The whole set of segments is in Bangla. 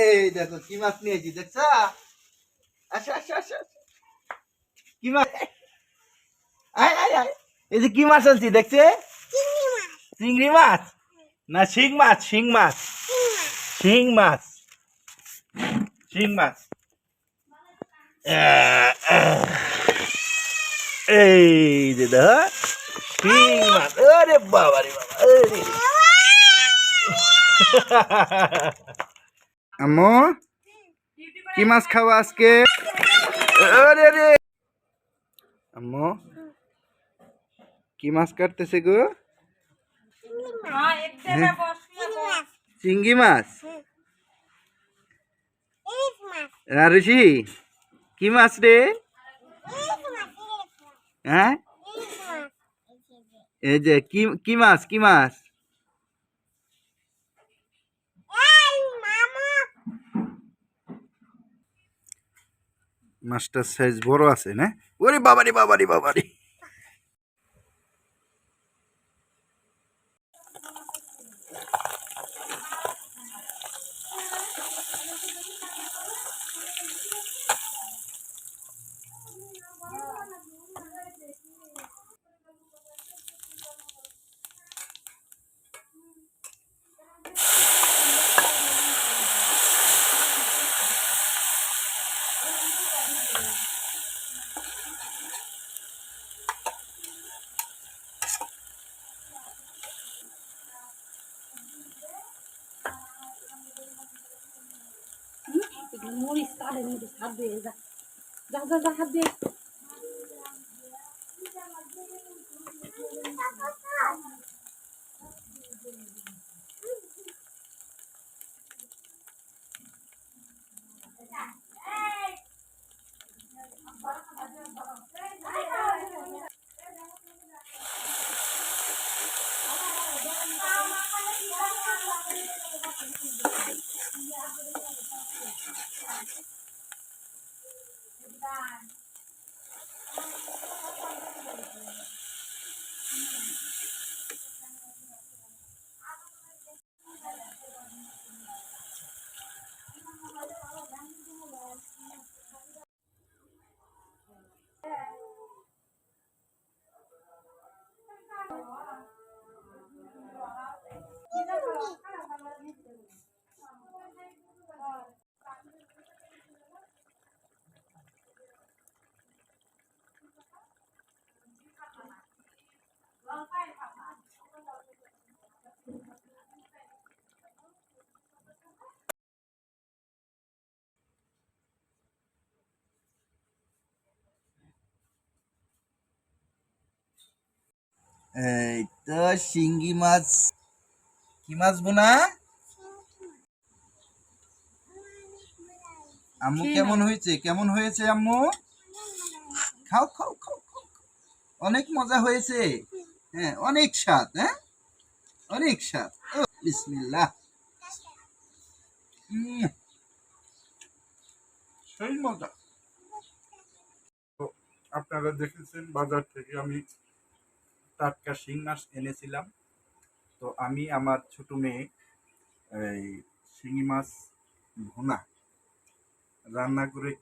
এই দেখো কি মাছ নিয়েছি দেখছ? আসো আসো আসো। কি মাছ? আয় আয় আয়। এই যে কি মাছ আনছি দেখছে? চিংড়ি মাছ। না শিং মাছ শিং মাছ। শিং মাছ। শিং মাছ। এই যে দেখ শিং মাছ। আরে বাবা রে বাবা আম্মু কি মাছ খাওয়া আজকে আরে রে আম্মু কি মাছ কাটতেছে গো চিংড়ি মাছ রারুষি কি মাছ রে হ্যাঁ এই যে কি কি মাছ কি মাছ মাছটার সাইজ বড় আছে না? ওরে বাবারি বাবারি বাবারি। মরিচ কাটে মরিচ হাত দিয়ে যা যা যা হাত দিয়ে ส এই তো শিঙ্গি মাছ। কি মাছ বোনা? আম্মু কেমন হয়েছে? কেমন হয়েছে আম্মু? খাও খাও খাও খাও অনেক মজা হয়েছে। হ্যাঁ অনেক স্বাদ হ্যাঁ? অনেক স্বাদ। ও বিসমিল্লাহ। সেই মজা। তো আপনারা দেখেছেন বাজার থেকে আমি টাটকা শিং মাছ এনেছিলাম। তো আমি আমার ছোট মেয়ে এই শিঙি মাছ ভুনা রান্না করে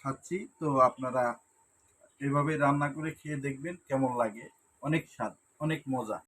খাচ্ছি। তো আপনারা এভাবে রান্না করে খেয়ে দেখবেন কেমন লাগে। অনেক স্বাদ, অনেক মজা।